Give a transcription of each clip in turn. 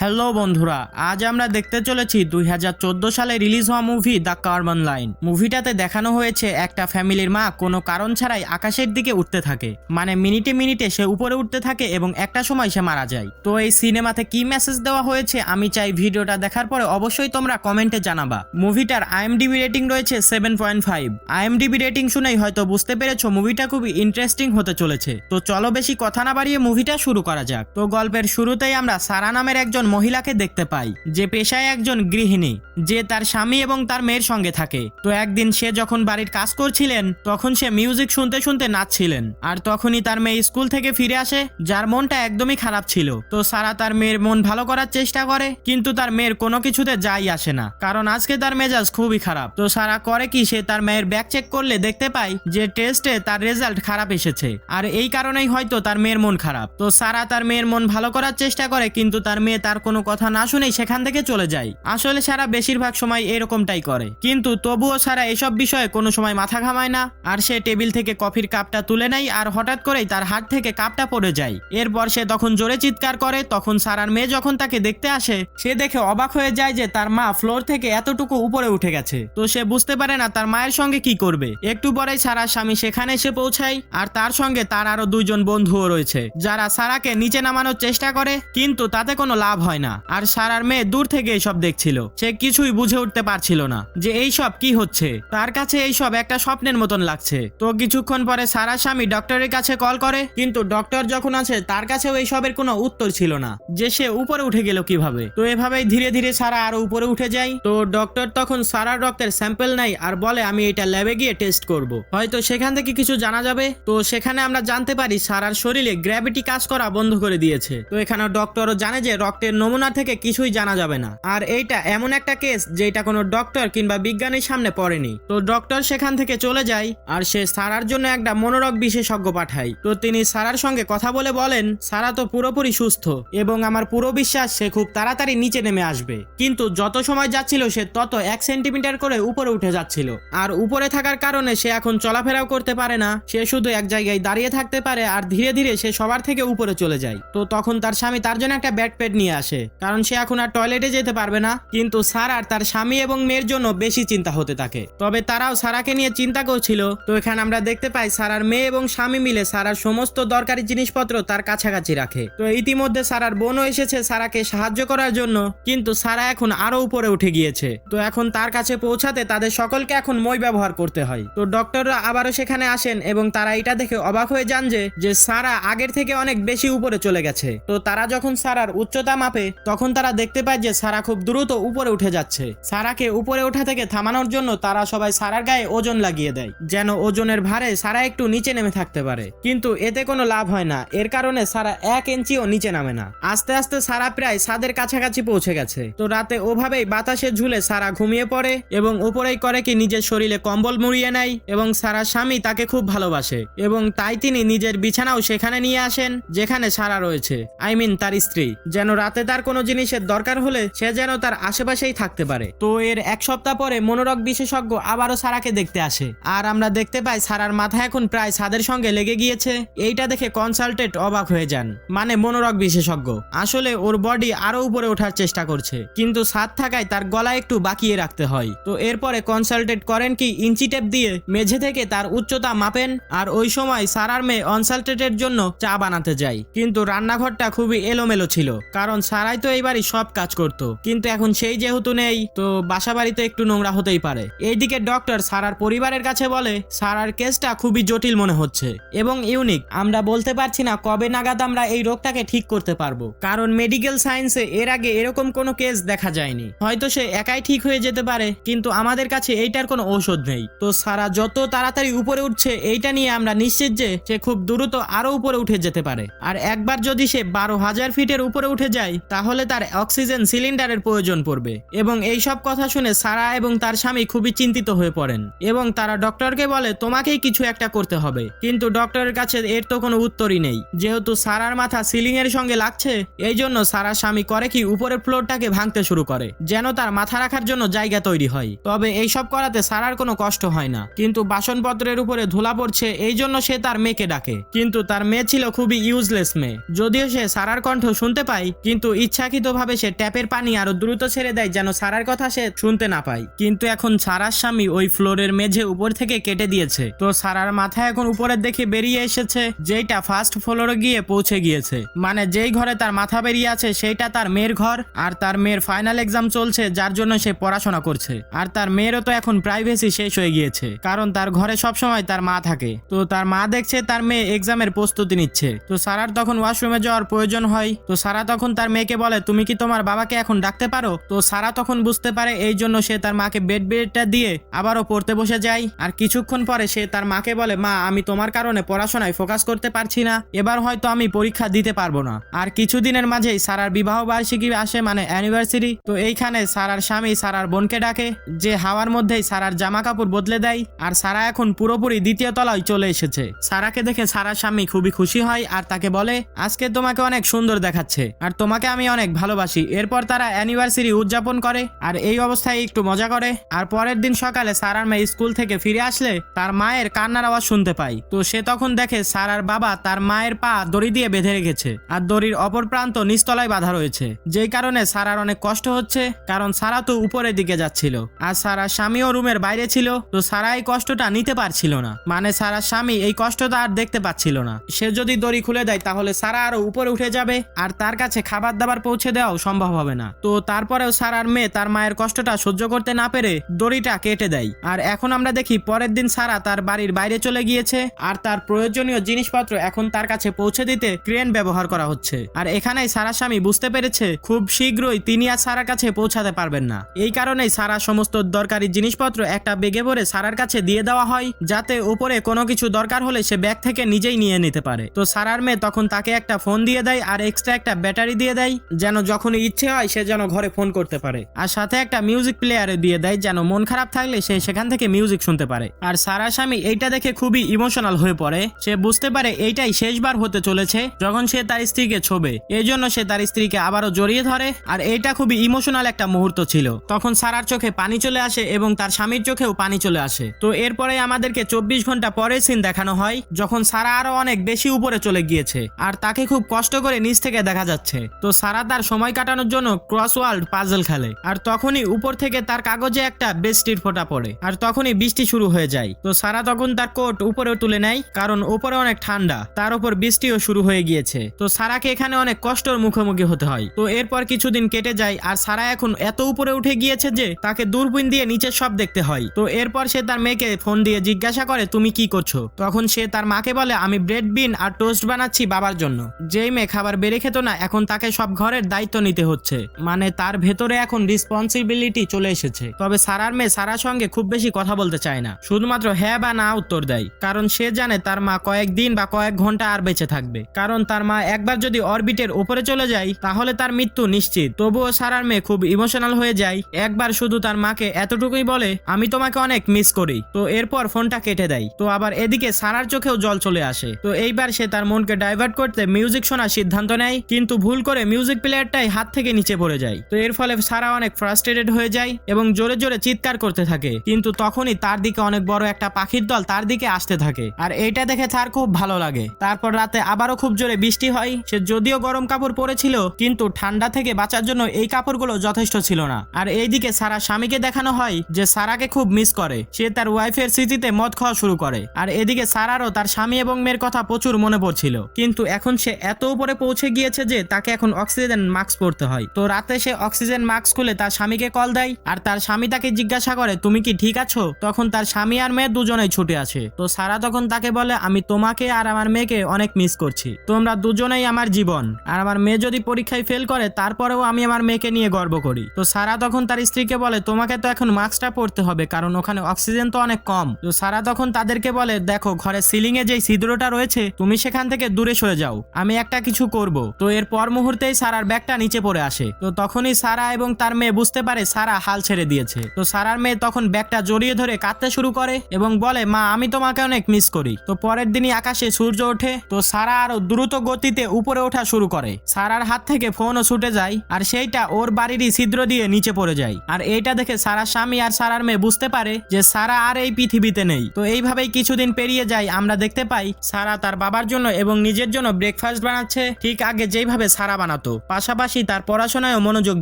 Hello বন্ধুরা, আজ আমরা দেখতে চলেছি দুই হাজার চোদ্দ সালে রিলিজ হওয়া মুভি দ্য কার্বন লাইন। মুভিটাতে দেখানো হয়েছে একটা ফ্যামিলির মা কোনো কারণ ছাড়াই আকাশের দিকে উঠতে থাকে। মানে মিনিটে মিনিটে সে উপরে উঠতে থাকে এবং একটা সময় সে মারা যায়। তো এই সিনেমাতে কি মেসেজ দেওয়া হয়েছে আমি চাই ভিডিওটা দেখার পরে অবশ্যই তোমরা কমেন্টে জানাবা। মুভিটার আইএমডিবি রেটিং রয়েছে seven point five. IMDb rating শুনেই হয়তো বুঝতে পেরেছ মুভিটা খুবই ইন্টারেস্টিং হতে চলেছে। তো চলো বেশি কথা না বাড়িয়ে মুভিটা শুরু করা যাক। তো গল্পের শুরুতেই আমরা সারা নামের একজন মহিলাকে দেখতে পাই, যে পেশায় একজন গৃহিণী, যে তার স্বামী এবং তার মেয়ের সঙ্গে থাকে। তো একদিন সে যখন বাড়ির কাজ করছিলেন, তখন সে মিউজিক শুনতে শুনতে নাচছিলেন, আর তখনই তার মেয়ে স্কুল থেকে ফিরে আসে, যার মনটা একদমই খারাপ ছিল। তো সারা তার মেয়ের মন ভালো করার চেষ্টা করে, কিন্তু তার মেয়ের কোনো কিছুতে যাই আসে না, কারণ আজকে তার মেজাজ খুবই খারাপ। তো সারা করে কি সে তার মেয়ের ব্যাগ চেক করলে দেখতে পায় যে টেস্টে তার রেজাল্ট খারাপ এসেছে, আর এই কারণেই হয়তো তার মেয়ের মন খারাপ। তো সারা তার মেয়ের মন ভালো করার চেষ্টা করে, কিন্তু তার মেয়ে তার কোনো কথা না শুনেই সেখান থেকে চলে যায় আসলে সারা বেশিরভাগ সময় এরকমটাই করে। কিন্তু তবুও সারা এসব বিষয়ে কোনো সময় মাথা ঘামায় না। আর সে টেবিল থেকে কফির কাপটা তুলে নেয় আর হঠাৎ করেই তার হাত থেকে কাপটা পড়ে যায়। এরপর সে তখন জোরে চিৎকার করে, তখন সারার মেয়ে যখন তাকে দেখতে আসে, সে দেখে অবাক হয়ে যায় যে তার মা ফ্লোর থেকে এতটুকু উপরে উঠে গেছে। তো সে বুঝতে পারে না তার মায়ের সঙ্গে কি করবে। একটু পরেই সারার স্বামী সেখানে এসে পৌঁছায় আর তার সঙ্গে তার আরও দুইজন বন্ধুও রয়েছে, যারা সারাকে নিচে নামানোর চেষ্টা করে, কিন্তু তাতে কোনো লাভ হয় না। আর সারার মেয়ে দূর থেকে এইসব দেখছিল। সে কিছুই বুঝে উঠতে পারছিল না যে এইসব কি হচ্ছে। তার কাছে এইসব একটা স্বপ্নের মতন লাগছে। তো কিছুক্ষণ পরে সারা স্বামী ডক্টরের কাছে কল করে, কিন্তু ডক্টর যখন আছে, তার কাছেও এইসবের কোনো উত্তর ছিল না যে সে উপরে উঠে গেল কীভাবে। তো এভাবেই ধীরে ধীরে সারা আরও উপরে উঠে যায়। তো ডক্টর তখন সারার রক্তের স্যাম্পল নেয় আর বলে, আমি এটা ল্যাবে গিয়ে টেস্ট করব। হয়তো সেখান থেকে কিছু জানা যাবে। তো সেখানে আমরা জানতে পারি সারার শরীরে গ্র্যাভিটি কাজ করা বন্ধ করে দিয়েছে। তো এখানে ডক্টরও জানে যে রক্তের নমুনা থেকে কিছুই জানা যাবে না। আর এইটা এমন একটা কেস যেটা কোনো ডক্টর কিংবা বিজ্ঞানীর সামনে পড়েনি। তো ডক্টর সেখান থেকে চলে যায় আর সে সারার জন্য একটা মনোরোগ বিশেষজ্ঞ পাঠায়। তো তিনি সারার সঙ্গে কথা বলে বলেন, সারা তো পুরোপুরি সুস্থ এবং আমার পুরো বিশ্বাস সে খুব তাড়াতাড়ি নিচে নেমে আসবে। কিন্তু যত সময় যাচ্ছিল সে তত এক সেন্টিমিটার করে উপরে উঠে যাচ্ছিল। আর উপরে থাকার কারণে সে এখন চলাফেরাও করতে পারে না। সে শুধু এক জায়গায় দাঁড়িয়ে থাকতে পারে আর ধীরে ধীরে সে সবার থেকে উপরে চলে যায়। তো তখন তার স্বামী তার জন্য একটা ব্যাড প্যাড নিয়ে আসে। কারণ সে এখন আর টয়লেটে যেতে পারবে না, কিন্তু সারার তার স্বামী এবং মেয়ের জন্য বেশি চিন্তা হতে থাকে। তবে তারাও সারাকে নিয়ে চিন্তা করছিল। তো এখানে আমরা দেখতে পাই সারার মেয়ে এবং স্বামী মিলে সারার সমস্ত দরকারি জিনিসপত্র তার কাছাকাছি রাখে। তো ইতিমধ্যে সারার বোনও এসেছে সারাকে সাহায্য করার জন্য, কিন্তু সারা এখন আরও উপরে উঠে গিয়েছে। তো এখন তার কাছে পৌঁছাতে তাদের সকলকে এখন মই ব্যবহার করতে হয়। তো ডক্টররা আবারও সেখানে আসেন এবং তারা এটা দেখে অবাক হয়ে যান যে সারা আগের থেকে অনেক বেশি উপরে চলে গেছে। তো তারা যখন সারার উচ্চতা মাপে তখন তারা দেখতে পায় যে সারা খুব দ্রুত উপরে উঠে যাচ্ছে। সারাকে উপরে ওঠা থেকে থামানোর জন্য তারা সবাই সারার গায়ে ওজন লাগিয়ে দেয়, যেন ওজনের ভারে সারা একটু নিচে নেমে থাকতে পারে। কিন্তু এতে কোনো লাভ হয় না, এর কারণে সারা এক ইঞ্চিও নিচে নামে না। আস্তে আস্তে সারা প্রায় সাদের কাছাকাছি পৌঁছে গেছে। তো রাতে ওভাবেই বাতাসে ঝুলে সারা ঘুমিয়ে পড়ে এবং উপরেই করে কি নিজের শরীরে কম্বল মুড়িয়ে নেয় এবং সারা স্বামী তাকে খুব ভালোবাসে এবং তাই তিনি নিজের বিছানাও সেখানে নিয়ে আসেন, যেখানে সারা রয়েছে। আই মিন তার স্ত্রী। যেন রাতে তার কোনো জিনিসের দরকার হলে সে যেন তার আশেপাশেই থাকতে পারে। তো এর এক সপ্তাহ পরে মনোরোগ বিশেষজ্ঞ আবারও সারাকে দেখতে আসে। আর আমরা দেখতে পাই সারার মাথা এখন প্রায় ছাদের সঙ্গে লেগে গিয়েছে। এইটা দেখে কনসালটেন্ট অবাক হয়ে যান। মানে মনোরোগ বিশেষজ্ঞ। আসলে ওর বডি আরও উপরে ওঠার চেষ্টা করছে। কিন্তু ছাদ থাকায় তার গলা একটু বাকিয়ে রাখতে হয়। তো এরপরে কনসালটেন্ট করেন কি ইঞ্চি টেপ দিয়ে মেঝে থেকে তার উচ্চতা মাপেন। আর ওই সময় সারার মেয়ে কনসালটেন্টের জন্য চা বানাতে যায়। কিন্তু রান্নাঘরটা খুবই এলোমেলো ছিল। কারণ সারাই তো এইবারই সব কাজ করত। কিন্তু এখন সেই যেহেতু নেই, তো বাসা বাড়িতে একটু নোংরা হতেই পারে। এইদিকে ডক্টর সারার পরিবারের কাছে বলে, সারার কেসটা খুবই জটিল মনে হচ্ছে এবং ইউনিক। আমরা বলতে পারছি না কবে নাগাদ আমরা এই রোগটাকে ঠিক করতে পারব। কারণ মেডিকেল সায়েন্সে এর আগে এরকম কোনো কেস দেখা যায়নি। হয়তো সে একাই ঠিক হয়ে যেতে পারে, কিন্তু আমাদের কাছে এইটার কোনো ঔষধ নেই। তো সারা যত তাড়াতাড়ি উপরে উঠছে, এইটা নিয়ে আমরা নিশ্চিত যে সে খুব দ্রুত আরও উপরে উঠে যেতে পারে। আর একবার যদি সে বারো হাজার ফিটের উপরে উঠে যায় তাহলে তার অক্সিজেন সিলিন্ডারের প্রয়োজন পড়বে। এবং এই সব কথা শুনে সারা এবং তার স্বামী খুবই চিন্তিত হয়ে পড়েন। এবং তারা ডক্টরকে বলে, তোমাকেই কিছু একটা করতে হবে। কিন্তু ডক্টরের কাছে এর তো কোনো উত্তরই নেই। যেহেতু সারার মাথা সিলিং এর সঙ্গে লাগছে, এই জন্য সারা স্বামী করে কি উপরের ফ্লোরটাকে ভাঙতে শুরু করে, যেন তার মাথা রাখার জন্য জায়গা তৈরি হয়। তবে এই সব করাতে সারার কোনো কষ্ট হয় না। কিন্তু বাসনপত্রের উপরে ধুলা পড়ছে, এই জন্য সে তার মেয়েকে ডাকে। কিন্তু তার মেয়ে ছিল খুবই ইউজলেস মেয়ে। যদিও সে সারার কণ্ঠ শুনতে পায়, কিন্তু কিন্তু ইচ্ছাকৃতভাবে সে ট্যাপের পানি আরও দ্রুত ছেড়ে দেয় যেন সারার কথা সে শুনতে না পায়। কিন্তু এখন সারার স্বামী ওই ফ্লোরের মেঝে উপর থেকে কেটে দিয়েছে। তো সারার মাথা এখন উপরের দিকে বেরিয়ে এসেছে, যেইটা ফার্স্ট ফ্লোরে গিয়ে পৌঁছে গিয়েছে। মানে যেই ঘরে তার মাথা বেরিয়ে আছে, সেইটা তার মেয়ের ঘর আর তার মেয়ের ফাইনাল এক্সাম চলছে, যার জন্য সে পড়াশোনা করছে। আর তার মেয়েরও তো এখন প্রাইভেসি শেষ হয়ে গিয়েছে, কারণ তার ঘরে সব সময় তার মা থাকে। তো তার মা দেখছে তার মেয়ে এক্সামের প্রস্তুতি নিচ্ছে। তো সারার তখন ওয়াশরুমে যাওয়ার প্রয়োজন হয়। তো সারা তখন তার মেয়েকে বলে, তুমি কি তোমার বাবাকে এখন ডাকতে পারো? তো সারা তখন বুঝতে পারে এই জন্য সে তার মাকে বেড বেডটা দিয়ে আবারও পড়তে বসে যায়। আর কিছুক্ষণ পরে সে তার মাকে বলে, মা, আমি তোমার কারণে পড়াশোনায় ফোকাস করতে পারছি না। এবার হয়তো আমি পরীক্ষা দিতে পারব না। আর কিছুদিনের মাঝেই সারার বিবাহ বার্ষিকী আসে মানে অ্যানিভার্সারি তো এইখানে সারার স্বামী সারার বোনকে ডাকে, যে হাওয়ার মধ্যেই সারার জামা কাপড় বদলে দেয়। আর সারা এখন পুরোপুরি দ্বিতীয় তলায় চলে এসেছে। সারাকে দেখে সারার স্বামী খুবই খুশি হয় আর তাকে বলে, আজকে তোমাকে অনেক সুন্দর দেখাচ্ছে। আর তোমাকে আমি অনেক ভালোবাসি। এরপর তারা অ্যানিভার্সারি উদযাপন করে আর এই অবস্থায় একটু মজা করে। আর পরের দিন সকালে সারার মেয়ে স্কুল থেকে ফিরে আসলে তার মায়ের কান্নার আওয়াজ শুনতে পায় তো সে তখন দেখে সারার বাবা তার মায়ের পা দড়ি দিয়ে বেঁধে রেখেছে আর দড়ির অপর প্রান্ত নিচতলায় বাঁধা রয়েছে। যেই কারণে সারার অনেক কষ্ট হচ্ছে, কারণ সারা তো উপরের দিকে যাচ্ছিল। আর সারার স্বামীও রুমের বাইরে ছিল, তো সারা এই কষ্টটা নিতে পারছিল না। মানে সারা স্বামী এই কষ্টটা আর দেখতে পাচ্ছিল না। সে যদি দড়ি খুলে দেয় তাহলে সারা আরও উপরে উঠে যাবে, আর তার কাছে খাবার দাবার পৌঁছে দেওয়াও সম্ভব হবে না। তো তারপরেও সারার মেয়ে তার মায়ের কষ্টটা সহ্য করতে না পেরে দড়িটা কেটে দেয়। আর এখন আমরা দেখি পরের দিন সারা তার বাড়ির বাইরে চলে গিয়েছে আর তার প্রয়োজনীয় জিনিসপত্র এখন তার কাছে পৌঁছে দিতে ক্রেন ব্যবহার করা হচ্ছে। আর এখানেই সারা স্বামী বুঝতে পেরেছে খুব শীঘ্রই তিনি আর সারার কাছে পৌঁছাতে পারবেন না। এই কারণেই সারা সমস্ত দরকারি জিনিসপত্র একটা বেগে ভরে সারার কাছে দিয়ে দেওয়া হয় যাতে উপরে কোনো কিছু দরকার হলে সে ব্যাগ থেকে নিজেই নিয়ে নিতে পারে। তো সারার মেয়ে তখন তাকে একটা ফোন দিয়ে দেয় আর এক্সট্রা একটা ব্যাটারি দিয়ে দেয় যেন যখনই ইচ্ছে হয় সে যেন ঘরে ফোন করতে পারে। আর সাথে একটা মিউজিক প্লেয়ারে দিয়ে দেয়, যেন মন খারাপ থাকলে সে সেখান থেকে মিউজিক শুনতে পারে। আর সারা স্বামী এইটা দেখে খুবই ইমোশনাল হয়ে পড়ে। সে বুঝতে পারে এইটাই শেষবার হতে চলেছে, যখন সে তার স্ত্রীকে ছোবে। এই জন্য সে তার স্ত্রীকে আবারও জড়িয়ে ধরে। আর এইটা খুবই ইমোশনাল একটা মুহূর্ত ছিল। তখন সারার চোখে পানি চলে আসে এবং তার স্বামীর চোখেও পানি চলে আসে। তো এরপরে আমাদেরকে চব্বিশ ঘণ্টা পরের সিন দেখানো হয়, যখন সারা আরও অনেক বেশি উপরে চলে গিয়েছে। আর তাকে খুব কষ্ট করে নিচ থেকে দেখা যাচ্ছে। তো সারা তার সময় কাটানোর জন্য ক্রস ওয়ার্ল্ড পাজল খেলে। আর তখনই উপর থেকে তার কাগজে একটা বৃষ্টির ফোঁটা পড়ে। আর তখনই বৃষ্টি শুরু হয়ে যায়। তো সারা তখন তার কোট উপরে তুলে নেয়, কারণ উপরে অনেক ঠান্ডা। তার উপর বৃষ্টিও শুরু হয়ে গিয়েছে। তো সারাকে এখানে অনেক কষ্টর মুখোমুখি হতে হয়। তো এরপর কিছুদিন কেটে যায়, আর সারা এখন এত উপরে উঠে গিয়েছে যে তাকে দূরবীন দিয়ে নিচের সব দেখতে হয়। তো এরপর সে তার মেয়েকে ফোন দিয়ে জিজ্ঞাসা করে, তুমি কি করছ? তখন সে তার মাকে বলে, আমি ব্রেড, বিন আর টোস্ট বানাচ্ছি বাবার জন্য। যেই মেয়ে খাবার বেড়ে খেত না, এখন তাকে সব ঘরের দায়িত্ব নিতে হচ্ছে। মানে তার ভেতরে এখন রেসপন্সিবিলিটি চলে এসেছে। তবে সারার মেয়ে সারার সঙ্গে খুব বেশি কথা বলতে চায় না। শুধুমাত্র হ্যাঁ বা না উত্তর দেয়। কারণ সে জানে তার মা কয়েকদিন বা কয়েক ঘণ্টা আর বেঁচে থাকবে। কারণ তার মা একবার যদি অরবিটের উপরে চলে যায়, তাহলে তার মৃত্যু নিশ্চিত। তবুও সারার মেয়ে খুব ইমোশনাল হয়ে যায়। একবার শুধু তার মাকে এতটুকুই বলে, আমি তোমাকে অনেক মিস করি। তো এরপর ফোনটা কেটে দেয়। তো আবার এদিকে সারার চোখেও জল চলে আসে। তো এইবার সে তার মনকে ডাইভার্ট করতে মিউজিক শোনার সিদ্ধান্ত নেয়। কিন্তু ভুল করে মিউজিক প্লেয়ারটাই হাত থেকে নিচে পড়ে যায়। তো এর ফলে সারা অনেক ফ্রাস্ট্রেটেড হয়ে যায় এবং জোরে জোরে চিৎকার করতে থাকে। কিন্তু তখনই তার দিকে অনেক বড় একটা পাখির দল তার দিকে আসতে থাকে। আর এইটা দেখে তার খুব ভালো লাগে। তারপর রাতে আবারও খুব জোরে বৃষ্টি হয়। সে যদিও গরম কাপড় পরেছিল, কিন্তু ঠান্ডা থেকে বাঁচার জন্য এই কাপড়গুলো যথেষ্ট ছিল না। আর এইদিকে সারা স্বামীকে দেখানো হয় যে সারাকে খুব মিস করে। সে তার ওয়াইফের স্মৃতিতে মদ খাওয়া শুরু করে। আর এদিকে সারারও তার স্বামী এবং মেয়ের কথা প্রচুর মনে পড়ছিল। কিন্তু এখন সে এত উপরে পৌঁছে গিয়েছে যে তাকে এখন অক্সিজেন মাস্ক পরতে হয়। তো রাতে সে অক্সিজেন মাস্ক খুলে তার স্বামীকে কল দেয় আর তার স্বামী তাকে জিজ্ঞাসা করে, তুমি কি ঠিক আছো? তখন তার স্বামী আর মেয়ে দুজনেই ছুটে আসে। তো সারা তখন তাকে বলে, আমি তোমাকে আর আমার মেয়েকে অনেক মিস করছি। তোমরা দুজনেই আমার জীবন। আর আমার মেয়ে যদি পরীক্ষায় ফেল করে, তারপরেও আমি আমার মেয়েকে নিয়ে গর্ব করি। তো সারা তখন তার স্ত্রীকে বলে, তোমাকে তো এখন মাস্কটা পরতে হবে, কারণ ওখানে অক্সিজেন তো অনেক কম। তো সারা তখন তাদেরকে বলে, দেখো ঘরে সিলিং এ যেই ছিদ্রটা রয়েছে, তুমি সেখান থেকে দূরে সরে যাও। আমি একটা কিছু করব। তো এর পর মুহূর্তেই সারার ব্যাগটা নিচে পড়ে আসে। তো তখনই সারা এবং তার মেয়ে বুঝতে পারে সারা হাল ছেড়ে দিয়েছে। তো সারার মেয়ে তখন ব্যাগটা জড়িয়ে ধরে কাঁদতে শুরু করে এবং বলে, মা, আমি তোমাকে অনেক মিস করি। তো পরের দিনই আকাশে সূর্য ওঠে। তো সারা আরও দ্রুত গতিতে উপরে ওঠা শুরু করে। সারার হাত থেকে ফোনও ছুটে যায় আর সেইটা ওর বাড়িরই ছিদ্র দিয়ে নিচে পড়ে যায়। আর এইটা দেখে সারা স্বামী আর সারার মেয়ে বুঝতে পারে যে সারা আর এই পৃথিবীতে নেই। তো এইভাবেই কিছুদিন পেরিয়ে যায়, আমরা দেখতে পাই সারা তার বাবার জন্য এবং নিজের জন্য ব্রেকফাস্ট বানাচ্ছে। ঠিক আগে যেইভাবে সারা বানাতো। বানাতো পাশাপাশি তার পড়াশোনায়ও মনোযোগ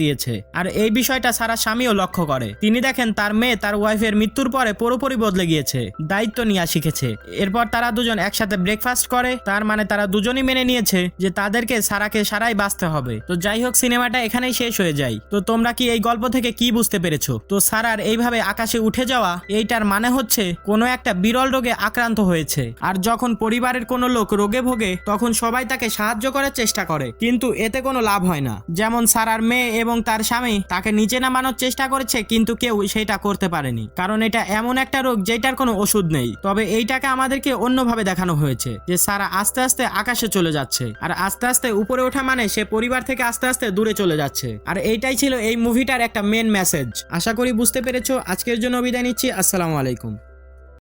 দিয়েছে। আর এই বিষয়টা সারা স্বামীও লক্ষ্য করে। তিনি দেখেন তার মেয়ে তার ওয়াইফের মৃত্যুর পরে পুরোপুরি বদলে গিয়েছে, দায়িত্ব নেওয়া শিখেছে। এরপর তারা দুজন একসাথে ব্রেকফাস্ট করে, তার মানে তারা দুজনই মেনে নিয়েছে যে তাদেরকে সারাকে সারাই বাঁচতে হবে। তো যাই হোক, সিনেমাটা এখানেই শেষ হয়ে যায়। তো তোমরা কি এই গল্প থেকে কি বুঝতে পেরেছ? তো সারার এইভাবে আকাশে উঠে যাওয়া, এইটার মানে হচ্ছে কোনো একটা বিরল রোগে আক্রান্ত হয়েছে। আর যখন পরিবারের কোনো লোক রোগে ভোগে, তখন সবাই তাকে সাহায্য করার চেষ্টা করে। কিন্তু এতে কোনো লাভ হয় না। যেমন সারার মেয়ে এবং তার স্বামী তাকে নিচে নামানোর চেষ্টা করেছে, কিন্তু কেউ সেটা করতে পারেনি। কারণ এটা এমন একটা রোগ যেটার কোনো ওষুধ নেই। তবে এইটাকে আমাদেরকে অন্যভাবে দেখানো হয়েছে যে সারা আস্তে আস্তে আকাশে চলে যাচ্ছে। আর আস্তে আস্তে উপরে ওঠা মানে সে পরিবার থেকে আস্তে আস্তে দূরে চলে যাচ্ছে। আর এইটাই ছিল এই মুভিটার একটা মেন মেসেজ আশা করি বুঝতে পেরেছ। আজকের জন্য বিদায় নিচ্ছি। আসসালামু আলাইকুম।